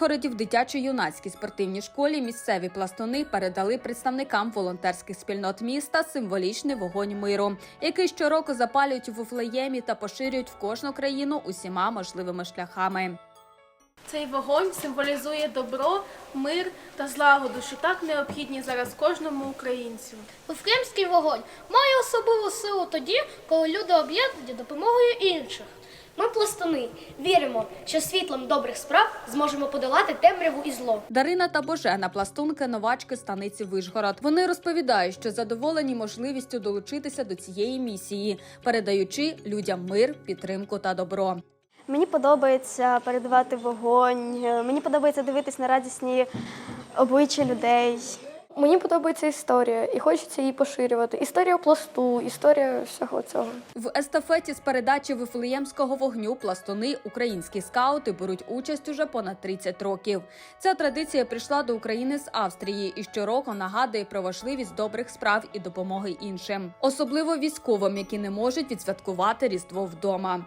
Вишгороді в дитячо-юнацькій спортивній школі місцеві пластуни передали представникам волонтерських спільнот міста символічний вогонь миру, який щороку запалюють у Вифлеємі та поширюють в кожну країну усіма можливими шляхами. Цей вогонь символізує добро, мир та злагоду, що так необхідні зараз кожному українцю. Вифлеємський вогонь має особливу силу тоді, коли люди об'єднані допомогою інших. Ми, пластуни, віримо, що світлом добрих справ зможемо подолати темряву і зло. Дарина та Божена пластунки новачки станиці Вишгород. Вони розповідають, що задоволені можливістю долучитися до цієї місії, передаючи людям мир, підтримку та добро. Мені подобається передавати вогонь. Мені подобається дивитись на радісні обличчя людей. Мені подобається історія і хочеться її поширювати. Історія пласту, історія всього цього. В естафеті з передачі вифлеємського вогню пластуни українські скаути беруть участь уже понад 30 років. Ця традиція прийшла до України з Австрії і щороку нагадує про важливість добрих справ і допомоги іншим, особливо військовим, які не можуть відсвяткувати різдво вдома.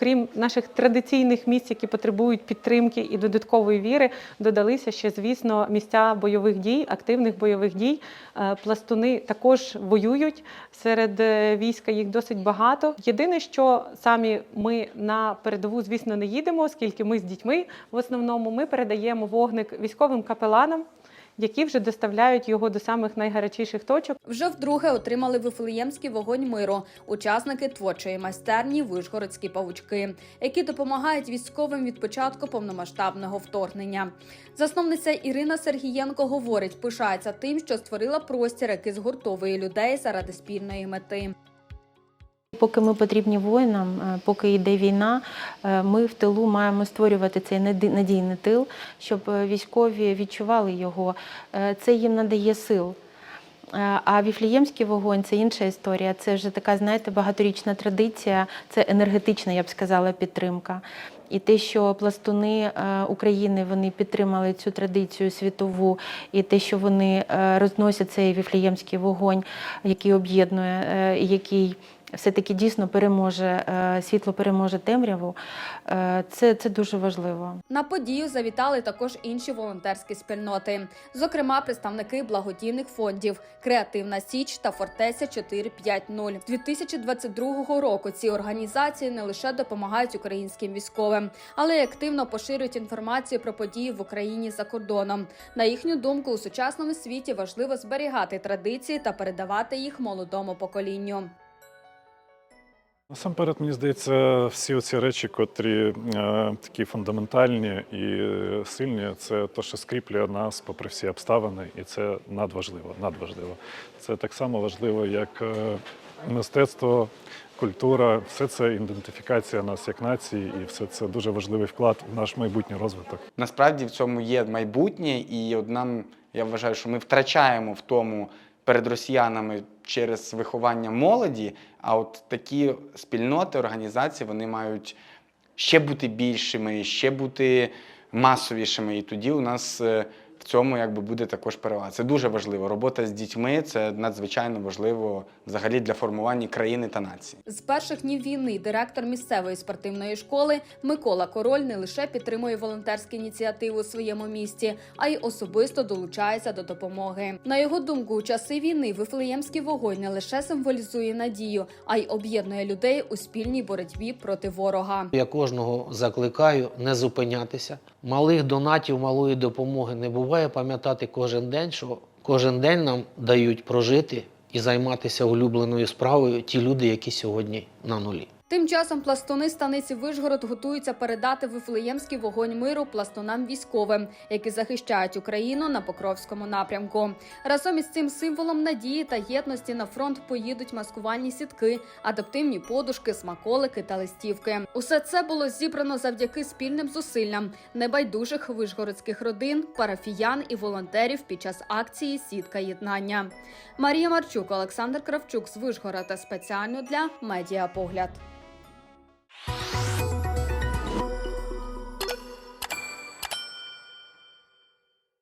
Окрім наших традиційних місць, які потребують підтримки і додаткової віри, додалися ще, звісно, місця бойових дій, активних бойових дій. Е, Пластуни також воюють серед е, війська. Їх досить багато. Єдине, що самі ми на передову, звісно, не їдемо, оскільки ми з дітьми в основному ми передаємо вогник військовим капеланам, які вже доставляють його до самих найгарячіших точок. Вже вдруге отримали вифлеємський вогонь миру, учасники творчої майстерні Вишгородські павучки, які допомагають військовим від початку повномасштабного вторгнення. Засновниця Ірина Сергієнко говорить, пишається тим, що створила простір, який згуртовує людей заради спільної мети. Поки ми потрібні воїнам, е, поки йде війна, е, ми в тилу маємо створювати цей надійний тил, щоб е, військові відчували його. Це їм надає сил. А віфліємський вогонь це інша історія. Це вже така, знаєте, багаторічна традиція, це енергетична, я б сказала, підтримка. І те, що пластуни України вони підтримали цю традицію світову, і те, що вони розносять цей віфліємський вогонь, який об'єднує, який все-таки дійсно переможе е, світло, переможе темряву. е, Це, це дуже важливо. На подію завітали також інші волонтерські спільноти, зокрема представники благодійних фондів Креативна Січ та Фортеця 450. З 2022 року ці організації не лише допомагають українським військовим, але й активно поширюють інформацію про події в Україні за кордоном. На їхню думку, у сучасному світі важливо зберігати традиції та передавати їх молодому поколінню. Насамперед, мені здається, всі оці речі, котрі е, такі фундаментальні і е, сильні, це те, що скріплює нас попри всі обставини, і це надважливо. надважливо. Це так само важливо, як е, мистецтво, культура, все це ідентифікація нас як нації, і все це дуже важливий вклад в наш майбутній розвиток. Насправді в цьому є майбутнє, і от нам я вважаю, що ми втрачаємо в тому перед росіянами через виховання молоді. А от такі спільноти, організації вони мають ще бути більшими, ще бути масовішими. І тоді у нас е, в цьому якби буде також перевага. Це дуже важливо. Робота з дітьми це надзвичайно важливо взагалі для формування країни та нації. З перших днів війни директор місцевої спортивної школи Микола Король не лише підтримує волонтерські ініціативи у своєму місті, а й особисто долучається до допомоги. На його думку, у часи війни Вифлеємський вогонь не лише символізує надію, а й об'єднує людей у спільній боротьбі проти ворога. Я кожного закликаю не зупинятися. Малих донатів, малої допомоги не буває. Пам'ятати кожен день, що кожен день нам дають прожити і займатися улюбленою справою ті люди, які сьогодні на нулі. Тим часом пластуни станиці Вишгород готуються передати вифлеємський вогонь миру пластунам військовим, які захищають Україну на Покровському напрямку. Разом із цим символом надії та єдності на фронт поїдуть маскувальні сітки, адаптивні подушки, смаколики та листівки. Усе це було зібрано завдяки спільним зусиллям небайдужих вишгородських родин, парафіян і волонтерів під час акції Сітка єднання. Марія Марчук, Олександр Кравчук з Вишгорода спеціально для медіапогляд.